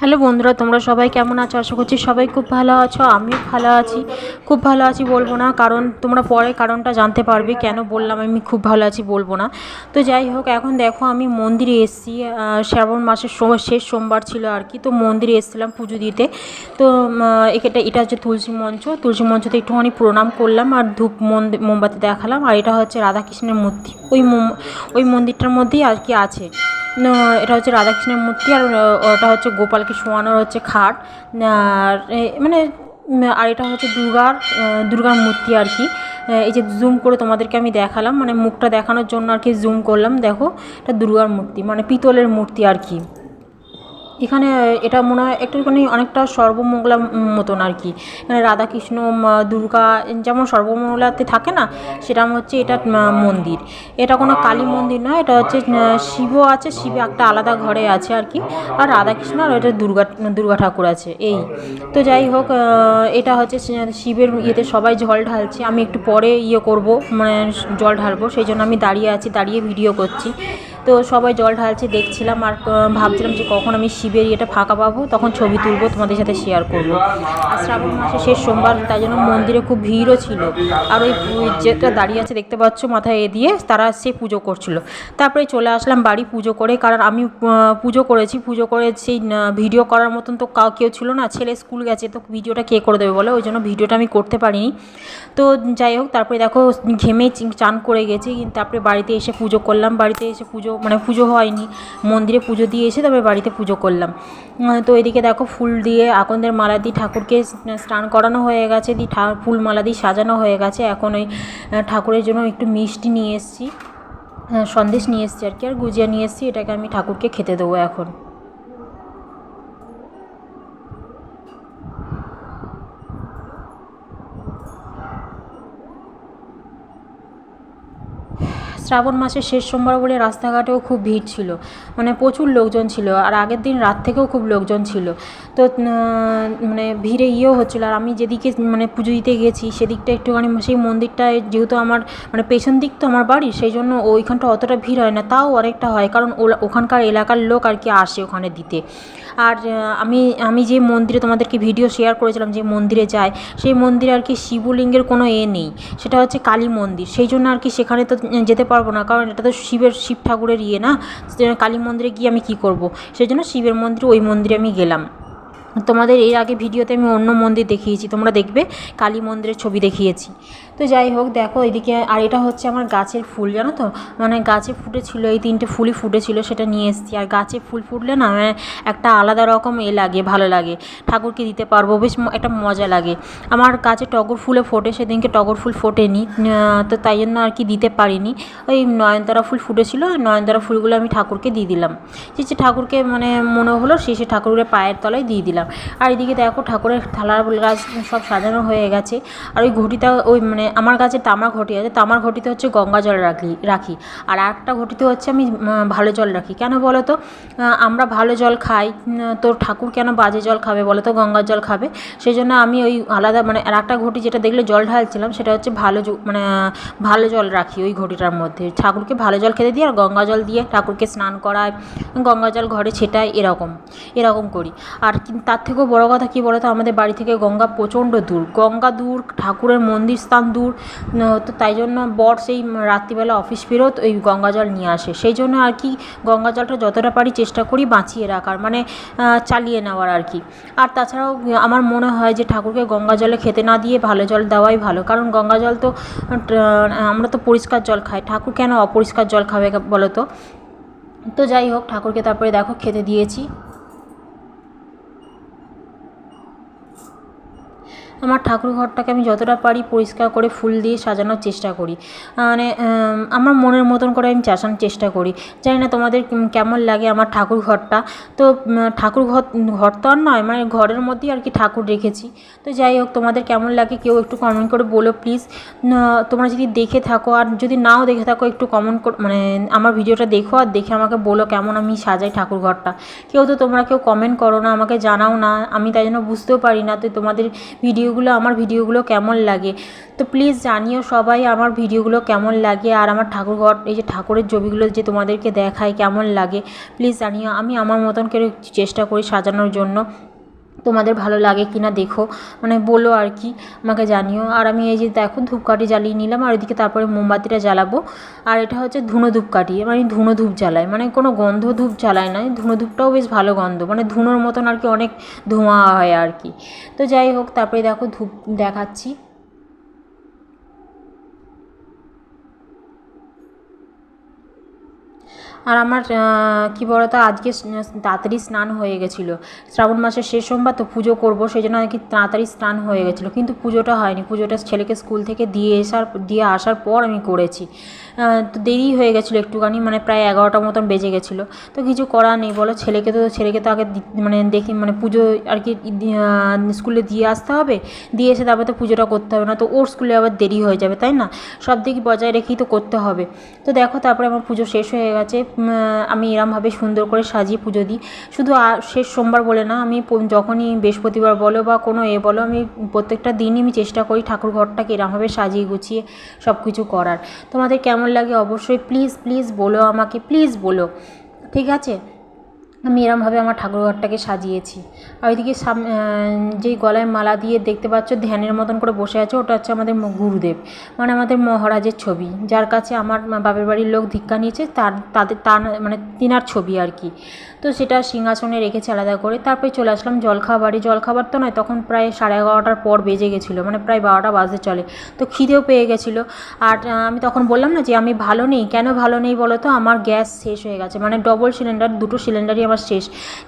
Hello বন্ধুরা, তোমরা সবাই কেমন আছো? আশা করছি সবাই খুব ভালো আছো, আমিও ভালো আছি। খুব ভালো আছি বলব না, কারণ তোমরা পরে কারণটা জানতে পারবে কেন বললাম আমি খুব ভালো আছি বলব না। তো যাই হোক, এখন দেখো আমি মন্দিরে এসেছি শ্রাবণ মাসের সময় শেষ সোমবার ছিল আর কি, তো মন্দিরে এসেছিলাম পুজো দিতে। তো এটা এটা হচ্ছে তুলসী মঞ্চ, তুলসী মঞ্চতে একটুখানি প্রণাম করলাম আর ধূপ মন্দির মোমবাতি দেখালাম, আর এটা হচ্ছে রাধাকৃষ্ণের মূর্তি। ওই ওই মন্দিরটার মধ্যেই আর কি আছে। এটা হচ্ছে রাধাকৃষ্ণের মূর্তি আর ওটা হচ্ছে গোপালকে শোয়ানোর হচ্ছে খাট। আর মানে আর এটা হচ্ছে দুর্গার দুর্গার মূর্তি আর কি। এই যে জুম করে তোমাদেরকে আমি দেখালাম মানে মুখটা দেখানোর জন্য আর কি জুম করলাম, দেখো, এটা দুর্গার মূর্তি মানে পিতলের মূর্তি আর কি। এখানে, এটা মনে হয় একটুখানি অনেকটা সর্বমঙ্গলা মতন আর কি। এখানে রাধাকৃষ্ণ দুর্গা, যেমন সর্বমঙ্গলাতে থাকে না, সেটা হচ্ছে এটা মন্দির। এটা কোনো কালী মন্দির নয়, এটা হচ্ছে শিবও আছে, শিব একটা আলাদা ঘরে আছে আর কি, আর রাধাকৃষ্ণ আর এটা দুর্গা দুর্গা ঠাকুর আছে, এই। তো যাই হোক এটা হচ্ছে শিবের ইয়েতে সবাই জল ঢালছে, আমি একটু পরে ইয়ে করব মানে জল ঢালবো, সেই জন্য আমি দাঁড়িয়ে আছি, দাঁড়িয়ে ভিডিও করছি। তো সবাই জল ঢালছে, দেখছিলাম আর ভাবছিলাম যে কখন আমি শিবের ইয়েটা ফাঁকা পাবো, তখন ছবি তুলবো, তোমাদের সাথে শেয়ার করব। আর শ্রাবণ মাসে শেষ সোমবার, তাই জন্য মন্দিরে খুব ভিড়ও ছিল। আর ওই যেটা দাঁড়িয়ে আছে দেখতে পাচ্ছ মাথায় এ দিয়ে, তারা সে পুজো করছিল। তারপরে চলে আসলাম বাড়ি পুজো করে, কারণ আমি পুজো করেছি, পুজো করে সেই ভিডিও করার মতন তো কাউ কেউ ছিল না, ছেলে স্কুল গেছে, তো ভিডিওটা কে করে দেবে বলে? ওই জন্য ভিডিওটা আমি করতে পারিনি। তো যাই হোক, তারপরে দেখো ঘেমে চান করে গেছি তারপরে বাড়িতে এসে পুজো করলাম। বাড়িতে এসে পুজো মানে পুজো হয়নি। মন্দিরে পুজো দিয়ে এসে তারপরে বাড়িতে পুজো করলাম। তো এদিকে দেখো ফুল দিয়ে আকন্দের মালা দিয়ে ঠাকুরকে স্নান করানো হয়ে গেছে, দিয়ে ফুল মালা দিয়ে সাজানো হয়ে গেছে। এখন ওই ঠাকুরের জন্য একটু মিষ্টি নিয়ে এসেছি সন্দেশ নিয়ে এসেছি আর কি, আর গুজিয়া নিয়ে এসেছি। এটাকে আমি ঠাকুরকে খেতে দেবো এখন। শ্রাবণ মাসের শেষ সোমবার বলে রাস্তাঘাটেও খুব ভিড় ছিল। মানে প্রচুর লোকজন ছিল আর আগের দিন রাত থেকেও খুব লোকজন ছিল। তো মানে ভিড়ে ইয়েও হচ্ছিল আর আমি যেদিকে মানে পুজো দিতে গেছি সেদিকটা একটুখানি, সেই মন্দিরটায় যেহেতু আমার মানে পেছন দিক তো আমার বাড়ি সেই জন্য ওইখানটা অতটা ভিড় হয় না। তাও অনেকটা হয় কারণ ওখানকার এলাকার লোক আর কি আসে ওখানে দিতে। আর আমি আমি যে মন্দিরে তোমাদেরকে ভিডিও শেয়ার করেছিলাম, যে মন্দিরে যায়, সেই মন্দিরে আর কি শিবলিঙ্গের কোনো এ নেই। সেটা হচ্ছে কালী মন্দির। সেই জন্য আর কি সেখানে তো যেতে পারব না, কারণ এটা তো শিবের, শিব ঠাকুরের ইয়ে না। কালী মন্দিরে গিয়ে আমি কি করব? সেই জন্য শিবের মন্দিরে, ওই মন্দিরে আমি গেলাম। তোমাদের এর আগে ভিডিওতে আমি অন্য মন্দির দেখিয়েছি, তোমরা দেখবে, কালী মন্দিরের ছবি দেখিয়েছি। তো যাই হোক, দেখো এদিকে, আর এটা হচ্ছে আমার গাছের ফুল, জানো তো? মানে গাছে ফুটেছিল, এই তিনটে ফুলই ফুটেছিল, সেটা নিয়ে এসেছি। আর গাছে ফুল ফুটলে না মানে একটা আলাদা রকম এ লাগে, ভালো লাগে। ঠাকুরকে দিতে পারব, বেশ একটা মজা লাগে। আমার গাছে টগর ফুলে ফোটে, সেদিনকে টগর ফুল ফোটেনি তো তাই জন্য আর কি দিতে পারিনি। ওই নয়নতারা ফুল ফুটেছিল, নয়নতারা ফুলগুলো আমি ঠাকুরকে দিয়ে দিলাম। যে ঠাকুরকে মানে মনে হলো, সে সে ঠাকুরের পায়ের তলায় দিয়ে দিলাম। আর এদিকে দেখো ঠাকুরের থালার গাছ সব সাজানো হয়ে গেছে। আর ওই ঘটিটা ওই মানে আমার কাছে তামার ঘটি আছে। তামার ঘটিতে হচ্ছে গঙ্গা জল রাখি রাখি। আর একটা ঘটিতে হচ্ছে আমি ভালো জল রাখি। কেন বলো তো? আমরা ভালো জল খাই। তো ঠাকুর কেন বাজে জল খাবে বলো তো? গঙ্গার জল খাবে। সেই জন্য আমি ওই আলাদা মানে আর একটা ঘটি যেটা দেখলে জল ঢালছিলাম, সেটা হচ্ছে ভালো মানে ভালো জল রাখি ওই ঘটিটার মধ্যে। ঠাকুরকে ভালো জল খেতে দিই আর গঙ্গা জল দিয়ে ঠাকুরকে স্নান করায়, গঙ্গা জল ঘরে ছেটাই এরকম এরকম করি। আর তার থেকেও বড় কথা কী বলো তো আমাদের বাড়ি থেকে গঙ্গা প্রচণ্ড দূর। গঙ্গা দূর, ঠাকুরের মন্দির স্থান দূর তো তাই জন্য বর সেই রাত্রিবেলা অফিস ফেরত ওই গঙ্গা জল নিয়ে আসে। সেই জন্য আর কি গঙ্গা জলটা যতটা পারি চেষ্টা করি বাঁচিয়ে রাখার মানে চালিয়ে নেওয়ার আর কি। আর তাছাড়াও আমার মনে হয় যে ঠাকুরকে গঙ্গা জলে খেতে না দিয়ে ভালো জল দেওয়াই ভালো। কারণ গঙ্গা জল তো আমরা তো পরিষ্কার জল খাই। ঠাকুর কেন অপরিষ্কার জল খাবে বলো তো তো যাই হোক, ঠাকুরকে তারপরে দেখো খেতে দিয়েছি। আমার ঠাকুর ঘরটাকে আমি যতটা পারি পরিষ্কার করে ফুল দিয়ে সাজানোর চেষ্টা করি। মানে আমার মনের মতন করে আমি সাজানোর চেষ্টা করি। জানি না তোমাদের কেমন লাগে আমার ঠাকুর ঘরটা। তো ঠাকুর ঘর ঘর তো আর নয় মানে ঘরের মধ্যেই আর কি ঠাকুর রেখেছি। তো যাই হোক, তোমাদের কেমন লাগে কেউ একটু কমেন্ট করে বলো প্লিজ তোমরা যদি দেখে থাকো আর যদি নাও দেখে থাকো একটু কমেন্ট মানে আমার ভিডিওটা দেখো আর দেখে আমাকে বলো কেমন আমি সাজাই ঠাকুর ঘরটা। কেউ তো তোমরা কেউ কমেন্ট করো না, আমাকে জানাও না, আমি তাই জন্য বুঝতেও পারি না। তো তোমাদের ভিডিও ভিডিওগুলো, আমার ভিডিওগুলো কেমন লাগে? তো প্লিজ জানিও সবাই আমার ভিডিওগুলো কেমন লাগে আর আমার ঠাকুরঘর, এই যে ঠাকুরের ছবিগুলো যে তোমাদেরকে দেখায় কেমন লাগে। প্লিজ জানিও, আমি আমার মতন করে চেষ্টা করি সাজানোর জন্য। তোমাদের ভালো লাগে কি না দেখো। মানে বলো আর কি, আমাকে জানিও। আর আমি এই যে দেখো ধূপকাঠি জ্বালিয়ে নিলাম, আর ওইদিকে তারপরে মোমবাতিটা জ্বালাবো। আর এটা হচ্ছে ধুনো ধূপকাঠি মানে ধুনো ধূপ জ্বালাই মানে কোনো গন্ধ ধূপ জ্বালায় না ধুনো ধূপটাও বেশ ভালো গন্ধ। মানে ধুনোর মতন আর কি অনেক ধোঁয়া হয় আর কি। তো যাই হোক, তারপরে দেখো ধূপ দেখাচ্ছি। আর আমার কী বলতো, আজকে তাড়াতাড়ি স্নান হয়ে গেছিল। শ্রাবণ মাসের শেষ সোমবার তো পুজো করব, সেই জন্য আর কি তাড়াতাড়ি স্নান হয়ে গেছিল। কিন্তু পুজোটা হয়নি। পুজোটা ছেলেকে স্কুল থেকে দিয়ে আসার দিয়ে আসার পর আমি করেছি। তো দেরি হয়ে গেছিল একটুখানি মানে প্রায় এগারোটার মতন বেজে গেছিল। তো কিছু করার নেই, বলো ছেলেকে তো ছেলেকে তো আগে মানে দেখি মানে পুজো আর কি স্কুলে দিয়ে আসতে হবে, দিয়ে এসে তারপর তো পুজোটা করতে হবে না, তো ওর স্কুলে আবার দেরি হয়ে যাবে, তাই না? সব দিক বজায় রেখেই তো করতে হবে। তো দেখো তারপরে আমার পুজো শেষ হয়ে গেছে আমি এরমভাবে সুন্দর করে সাজিয়ে পুজো দিই। শুধু শেষ সোমবার বলে না, আমি যখনই বৃহস্পতিবার বলো বা কোনো এ বলো, আমি প্রত্যেকটা দিনই আমি চেষ্টা করি ঠাকুর ঘরটাকে এরমভাবে সাজিয়ে গুছিয়ে সব কিছু করার। তোমাদের কেমন লাগে অবশ্যই প্লিজ প্লিজ বলো আমাকে প্লিজ বলো ঠিক আছে? আমি এরমভাবে আমার ঠাকুরঘরটাকে সাজিয়েছি। আর ওইদিকে যেই গলায় মালা দিয়ে দেখতে পাচ্ছ, ধ্যানের মতন করে বসে আছে, ওটা হচ্ছে আমাদের গুরুদেব। মানে আমাদের মহারাজের ছবি। যার কাছে আমার বাপের বাড়ির লোক ধিক্ষা নিয়েছে, তার, তাদের, তার মানে তিনার ছবি আর কি। তো সেটা সিংহাসনে রেখেছে আলাদা করে। তারপরে চলে আসলাম জলখাবারে। জলখাবার তো নয়, তখন প্রায় সাড়ে এগারোটার পর বেজে গেছিল মানে প্রায় বারোটা বাজে চলে। তো খিদেও পেয়ে গেছিল। আর আমি তখন বললাম না যে, আমি ভালো নেই, কেন ভালো নেই বলো তো? আমার গ্যাস শেষ হয়ে গেছে। মানে ডবল সিলিন্ডার দুটো সিলিন্ডারই আমার শেষ।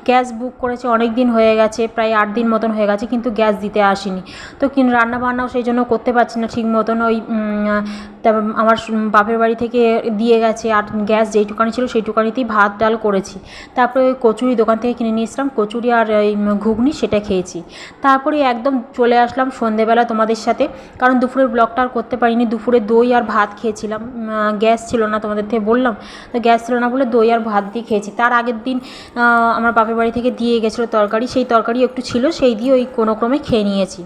গ্যাস বুক করেছে অনেক দিন হয়ে গেছে, প্রায় আট দিন মতন হয়ে গেছে, কিন্তু গ্যাস দিতে আসেনি। তো রান্না বান্নাও সেই জন্য করতে পারছি না ঠিক মতন। ওই তারপর আমার বাপের বাড়ি থেকে দিয়ে গেছে আর গ্যাস যেইটুকানি ছিল সেইটুকানিতেই ভাত ডাল করেছি। তারপরে ওই কচুরি দোকান থেকে কিনে নিয়ে এসলাম কচুরি আর ওই ঘুগনি সেটা খেয়েছি। তারপরে একদম চলে আসলাম সন্ধেবেলা তোমাদের সাথে, কারণ দুপুরের ব্লগটা আর করতে পারিনি, দুপুরে দই আর ভাত খেয়েছিলাম। গ্যাস ছিল না তোমাদের থেকে বললাম, তো গ্যাস ছিল না বলে দই আর ভাত দিয়ে খেয়েছি। তার আগের দিন আমার বাপের বাড়ি থেকে দিয়ে গেছিল তরকারি, সেই তরকারি একটু ছিল, সেই দিয়ে ওই কোনো ক্রমে খেয়ে নিয়েছি।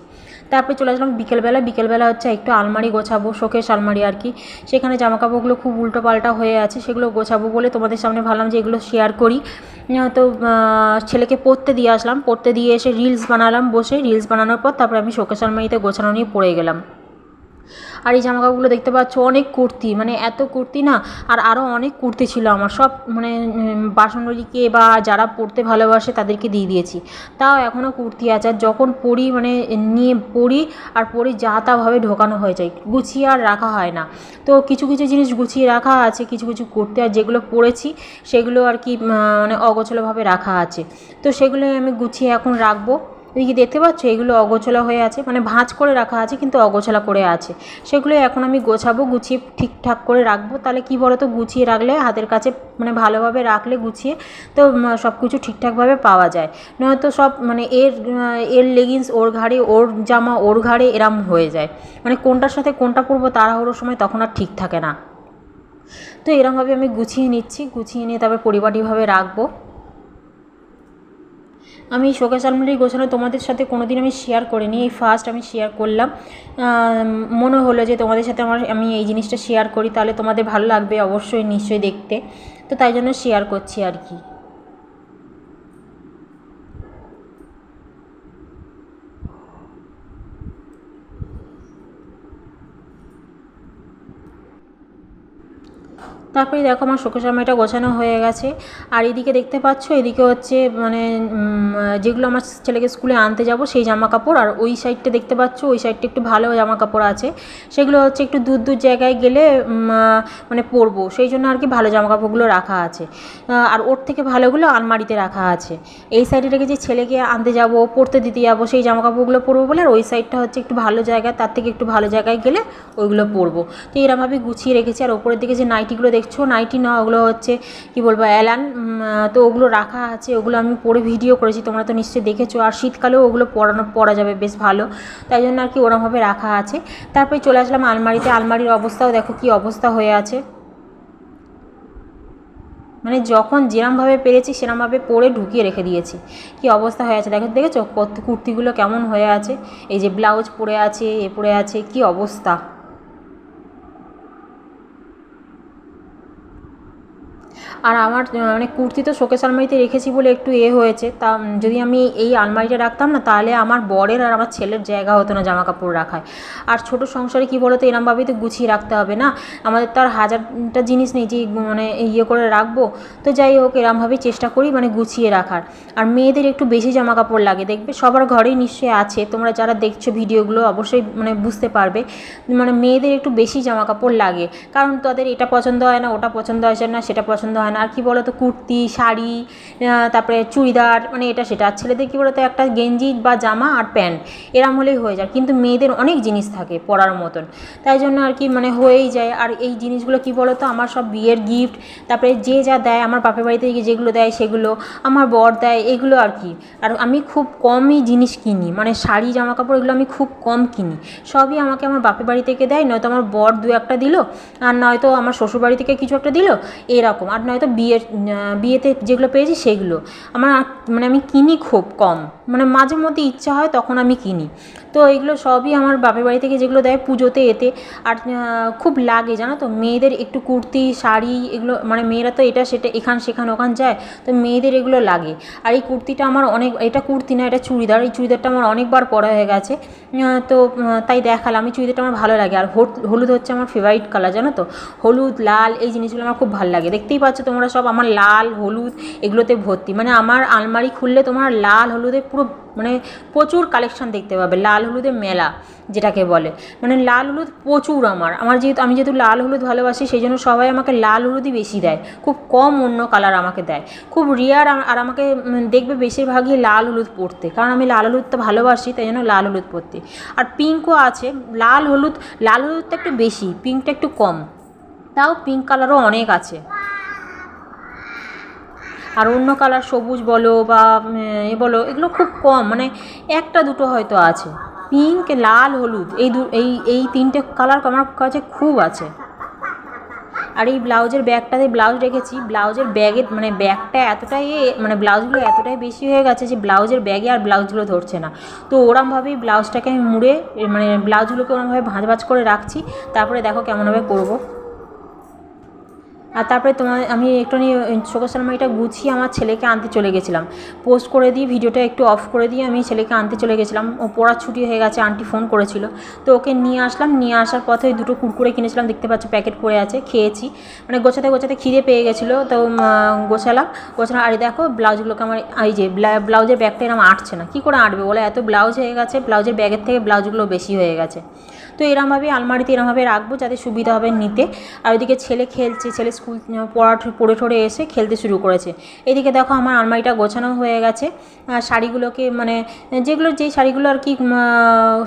তারপরে চলে আসলাম বিকেলবেলা। বিকেলবেলা হচ্ছে একটু আলমারি গোছাবো শোকেশ আলমারি আর কি। সেখানে জামাকাপড়গুলো খুব উল্টো পাল্টা হয়ে আছে, সেগুলো গোছাবো বলে তোমাদের সামনে ভাবলাম যে এগুলো শেয়ার করি। তো ছেলেকে পড়তে দিয়ে আসলাম। পড়তে দিয়ে এসে রিলস বানালাম বসে। রিলস বানানোর পর তারপরে আমি শোকেশ আলমারিতে গোছানো নিয়ে পড়ে গেলাম। আর এই জামাকাপড়গুলো দেখতে পাচ্ছ, অনেক কুর্তি মানে এত কুর্তি না, আর আরও অনেক কুর্তি ছিল আমার। সব মানে বাসনরিকে বা যারা পরতে ভালোবাসে তাদেরকে দিয়ে দিয়েছি। তাও এখনও কুর্তি আছে, আর যখন পরি মানে নিয়ে পরি, আর পরি যা তাভাবে ঢোকানো হয়ে যায়, গুছিয়ে আর রাখা হয় না। তো কিছু কিছু জিনিস গুছিয়ে রাখা আছে, কিছু কিছু কুর্তি, আর যেগুলো পরেছি, সেগুলো আর কি মানে অগোছলোভাবে রাখা আছে। তো সেগুলো আমি গুছিয়ে এখন রাখব। এদিকে দেখতে পাচ্ছ? এগুলো অগোছলা হয়ে আছে। মানে ভাঁজ করে রাখা আছে, কিন্তু অগোছলা করে আছে। সেগুলো এখন আমি গোছাবো, গুছিয়ে ঠিকঠাক করে রাখব। তাহলে কি বলো তো গুছিয়ে রাখলে, হাতের কাছে মানে ভালোভাবে রাখলে গুছিয়ে তো সব কিছু ঠিকঠাকভাবে পাওয়া যায়। নয়তো সব মানে এর এর লেগিংস ওর ঘাড়ে, ওর জামা, ওর ঘাড়ে এরম হয়ে যায়। মানে কোনটার সাথে কোনটা পরবো তাড়াহুড়োর সময় তখন আর ঠিক থাকে না। তো এরমভাবে আমি গুছিয়ে নিচ্ছি, গুছিয়ে নিয়ে তারপর পরিপাটিভাবে রাখব। আমি শোকেস আলমারির গোছানো তোমাদের সাথে কোনো দিন আমি শেয়ার করিনি। এই ফার্স্ট আমি শেয়ার করলাম। মনে হলো যে তোমাদের সাথে আমার, আমি এই জিনিসটা শেয়ার করি, তাহলে তোমাদের ভালো লাগবে অবশ্যই নিশ্চয়ই দেখতে। তো তাই জন্য শেয়ার করছি আর কি। তারপরে দেখো আমার শোকেস আলমারিটা গোছানো হয়ে গেছে। আর এদিকে দেখতে পাচ্ছ, এদিকে হচ্ছে মানে যেগুলো আমার ছেলেকে স্কুলে আনতে যাব সেই জামা কাপড় আর ওই সাইডটা দেখতে পাচ্ছ, ওই সাইডটা একটু ভালো জামা কাপড় আছে। সেগুলো হচ্ছে একটু দূর দূর জায়গায় গেলে মানে পরবো। সেই জন্য আর কি ভালো জামা কাপড়গুলো রাখা আছে। আর ওর থেকে ভালোগুলো আলমারিতে রাখা আছে। এই সাইডে রেখে যে ছেলেকে আনতে যাব পড়তে দিতে যাব, সেই জামা কাপড়গুলো পরবো বলে, আর ওই সাইডটা হচ্ছে একটু ভালো জায়গা, তার থেকে একটু ভালো জায়গায় গেলে ওইগুলো পরবো। তো এরমভাবে গুছিয়ে রেখেছি। আর ওপরের দিকে যে নাইটিগুলো দেখ দেখছ, নাইটি না ওগুলো হচ্ছে, কি বলব, অ্যালান তো ওগুলো রাখা আছে, ওগুলো আমি পরে ভিডিও করেছি, তোমরা তো নিশ্চয়ই দেখেছ, আর শীতকালেও ওগুলো পরানো, পরা যাবে বেশ ভালো, তাই জন্য আর কি ওরমভাবে রাখা আছে। তারপরে চলে আসলাম আলমারিতে, আলমারির অবস্থাও দেখো কি অবস্থা হয়ে আছে। মানে যখন যেরমভাবে পেরেছি, সেরমভাবে পরে ঢুকিয়ে রেখে দিয়েছি, কি অবস্থা হয়ে আছে দেখো দেখেছ কুর্তিগুলো কেমন হয়ে আছে, এই যে ব্লাউজ পরে আছে, এ পরে আছে, কি অবস্থা। আর আমার মানে কুর্তি তো শোকেস আলমারিতে রেখেছি বলে একটু এ হয়েছে। তা যদি আমি এই আলমারিটা রাখতাম না, তাহলে আমার বরের আর আমার ছেলের জায়গা হতো না জামা কাপড় রাখায়। আর ছোট সংসারে কী বলো তো এরমভাবেই তো গুছিয়ে রাখতে হবে না? আমাদের তো আর হাজারটা জিনিস নেই যে মানে ইয়ে করে রাখব। তো যাই হোক এরমভাবেই চেষ্টা করি মানে গুছিয়ে রাখার। আর মেয়েদের একটু বেশি জামা কাপড় লাগে, দেখবে? সবার ঘরেই নিশ্চয়ই আছে। তোমরা যারা দেখছ ভিডিওগুলো, অবশ্যই মানে বুঝতে পারবে। মানে মেয়েদের একটু বেশি জামা কাপড় লাগে। কারণ তাদের এটা পছন্দ হয় না, ওটা পছন্দ হয় না, সেটা পছন্দ হয় না। আর কি বলতো, কুর্তি, শাড়ি তারপরে চুড়িদার মানে এটা সেটা। আর ছেলেদের কী বলো তো একটা গেঞ্জি বা জামা আর প্যান্ট, এরম হলেই হয়ে যায়। কিন্তু মেয়েদের অনেক জিনিস থাকে পরার মতন। তাই জন্য আর কি মানে হয়েই যায়। আর এই জিনিসগুলো কি বলো তো আমার সব বিয়ের গিফট তারপরে যে যা দেয়, আমার বাপের বাড়ি থেকে যেগুলো দেয়, সেগুলো আমার বর দেয়, এগুলো আর কি। আর আমি খুব কমই জিনিস কিনি। মানে শাড়ি জামা কাপড় এগুলো আমি খুব কম কিনি। সবই আমাকে আমার বাপের বাড়ি থেকে দেয়, নয়তো আমার বর দু একটা দিল, আর নয়তো আমার শ্বশুর বাড়ি থেকে কিছু একটা দিল, এরকম। আর নয়তো বিয়ের বিয়েতে যেগুলো পেয়েছি সেগুলো। আমার মানে আমি কিনি খুব কম। মানে মাঝে মধ্যে ইচ্ছা হয় তখন আমি কিনি। তো এগুলো সবই আমার বাপের বাড়ি থেকে যেগুলো দেয় পুজোতে, এতে। আর খুব লাগে, জানো তো? মেয়েদের একটু কুর্তি, শাড়ি এগুলো মানে মেয়েরা তো এটা সেটা, এখান সেখান ওখান যায়, তো মেয়েদের এগুলো লাগে। আর এই কুর্তিটা আমার অনেক, এটা কুর্তি না, এটা চুড়িদার। এই চুড়িদারটা আমার অনেকবার পরা হয়ে গেছে। তো তাই দেখালাম। এই চুড়িদারটা আমার ভালো লাগে। আর হলুদ হচ্ছে আমার ফেভারিট কালার জানো তো? হলুদ, লাল, এই জিনিসগুলো আমার খুব ভালো লাগে। দেখতেই পাচ্ছ তোমরা সব আমার লাল, হলুদ, এগুলোতে ভর্তি। মানে আমার আলমারি খুললে তোমার লাল হলুদে পুরো মানে প্রচুর কালেকশন দেখতে পাবে, লাল হলুদের মেলা যেটাকে বলে। মানে লাল হলুদ প্রচুর আমার। আমার যেহেতু, আমি যেহেতু লাল হলুদ ভালোবাসি, সেই জন্য সবাই আমাকে লাল হলুদই বেশি দেয়। খুব কম অন্য কালার আমাকে দেয়। খুব রিয়ার আর আমাকে দেখবে বেশিরভাগই লাল হলুদ পরতে কারণ আমি লাল হলুদটা ভালোবাসি, তাই জন্য লাল হলুদ পরতে আর পিঙ্কও আছে। লাল হলুদ, লাল হলুদটা একটু বেশি পিঙ্কটা একটু কম। তাও পিঙ্ক কালারও অনেক আছে। আর অন্য কালার সবুজ বলো বা এ বলো, এগুলো খুব কম মানে একটা দুটো হয়তো আছে। পিঙ্ক লাল, হলুদ, এই দু, এই এই তিনটে কালার আমার কাছে খুব আছে। আর এই ব্লাউজের ব্যাগটাতে ব্লাউজ রেখেছি, ব্লাউজের ব্যাগে মানে ব্যাগটা এতটাই মানে ব্লাউজগুলো এতটাই বেশি হয়ে গেছে যে ব্লাউজের ব্যাগে আর ব্লাউজগুলো ধরছে না। তো ওরমভাবেই ব্লাউজটাকে আমি মুড়ে মানে ব্লাউজগুলোকে ওরমভাবে ভাঁজ ভাঁজ করে রাখছি। তারপরে দেখো কেমনভাবে করব। আর তারপরে তোমার আমি একটুখানি শোকস আলমারিটা গুছিয়ে আমার ছেলেকে আনতে চলে গেছিলাম। পোস্ট করে দিয়ে ভিডিওটা একটু অফ করে দিয়ে আমি ছেলেকে আনতে চলে গেছিলাম। ও পড়ার ছুটি হয়ে গেছে, আন্টি ফোন করেছিল। তো ওকে নিয়ে আসলাম, নিয়ে আসার পথে ওই দুটো কুরকুরে কিনেছিলাম, দেখতে পাচ্ছ প্যাকেট করে আছে, খেয়েছি। মানে গোছাতে গোছাতে খিদে পেয়ে গেছিল, তো গোছালাম। গোছালাম, আর দেখো ব্লাউজগুলোকে আমার, এই যে ব্লাউজের ব্যাগটা এরকম আটছে না, কী করে আটবে বলে? এত ব্লাউজ হয়ে গেছে, ব্লাউজের ব্যাগের থেকে ব্লাউজগুলো বেশি হয়ে গেছে। তো এরমভাবে আলমারিতে এরমভাবে রাখব যাতে সুবিধা হবে নিতে। আর ওইদিকে ছেলে খেলছে, ছেলে স্কুল পড়া পড়ে ঠড়ে এসে খেলতে শুরু করেছে। এদিকে দেখো আমার আলমারিটা গোছানো হয়ে গেছে। শাড়িগুলোকে মানে যেগুলো, যেই শাড়িগুলো আর কি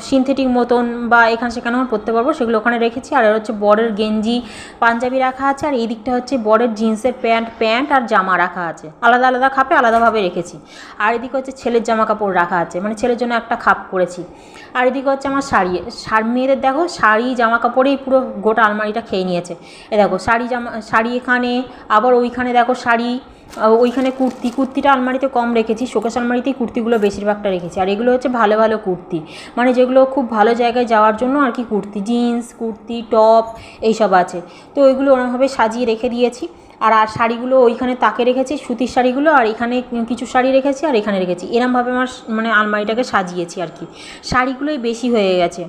সিনথেটিক মতন বা এখানে সেখানে আমার পরতে পারব, সেগুলো ওখানে রেখেছি। আর হচ্ছে বরের গেঞ্জি, পাঞ্জাবি রাখা আছে। আর এই দিকটা হচ্ছে বরের জিন্সের প্যান্ট প্যান্ট আর জামা রাখা আছে। আলাদা আলাদা খাপে আলাদাভাবে রেখেছি। আর এদিকে হচ্ছে ছেলের জামা কাপড় রাখা আছে। মানে ছেলের জন্য একটা খাপ করেছি। আর এদিকে হচ্ছে আমার শাড়ি শাড়ি, মেয়েদের দেখো, শাড়ি জামা কাপড়েই পুরো গোটা আলমারিটা খেয়ে নিয়েছে। এ দেখো, শাড়ি, জামা, শাড়ি এখানে, আবার ওইখানে দেখো শাড়ি ওইখানে কুর্তি, কুর্তিটা আলমারিতে কম রেখেছি, শোকেস আলমারিতেই কুর্তিগুলো বেশিরভাগটা রেখেছি, আর এগুলো হচ্ছে ভালো ভালো কুর্তি মানে যেগুলো খুব ভালো জায়গায় যাওয়ার জন্য আর কি কুর্তি, জিন্স, কুর্তি, টপ এইসব আছে, তো ওইগুলো ওরমভাবে সাজিয়ে রেখে দিয়েছি, আর আর শাড়িগুলো ওইখানে তাকে রেখেছি, সুতির শাড়িগুলো, আর এখানে কিছু শাড়ি রেখেছি আর এখানে রেখেছি, এরমভাবে আমার মানে আলমারিটাকে সাজিয়েছি আর কি, শাড়িগুলোই বেশি হয়ে গেছে।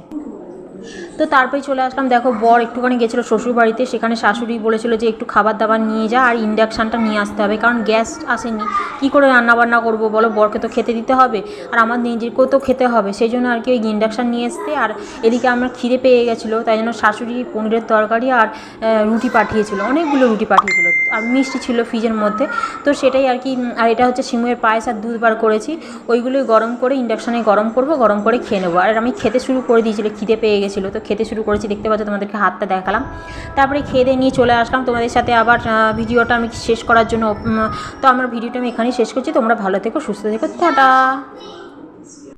তো তারপরে চলে আসলাম। দেখো, বর একটুখানি গেছিল শ্বশুর বাড়িতে সেখানে শাশুড়ি বলেছিল যে, একটু খাবার দাবার নিয়ে যা আর ইন্ডাকশানটা নিয়ে আসতে হবে। কারণ গ্যাস আসেনি। কী করে রান্না বান্না করব বলো? বরকে তো খেতে দিতে হবে। আর আমার নিজেকেও তো খেতে হবে। সেই জন্য আর কি ওই ইন্ডাকশান নিয়ে আসতে আর এদিকে আমার খিদে পেয়ে গেছিল। তাই জন্য শাশুড়ি পনিরের তরকারি আর রুটি পাঠিয়েছিল। অনেকগুলো রুটি পাঠিয়েছিল। আর মিষ্টি ছিল ফ্রিজের মধ্যে। তো সেটাই আর কি আর এটা হচ্ছে সিমুয়ের পায়েস আর দুধ বার করেছি। ওইগুলোই গরম করে ইন্ডাকশানে গরম করব, গরম করে খেয়ে নেব। আর আমি খেতে শুরু করে দিয়েছিল খিদে পেয়ে গেছিল। তো খেতে শুরু করেছি, দেখতে পাচ্ছ তোমাদেরকে হাতটা দেখালাম। তারপরে খেয়ে দিয়ে নিয়ে চলে আসলাম, তোমাদের সাথে আবার ভিডিওটা আমি শেষ করার জন্য তো আমার ভিডিওটা আমি এখানেই শেষ করছি, তোমরা ভালো থেকো, সুস্থ থেকো, টাটা।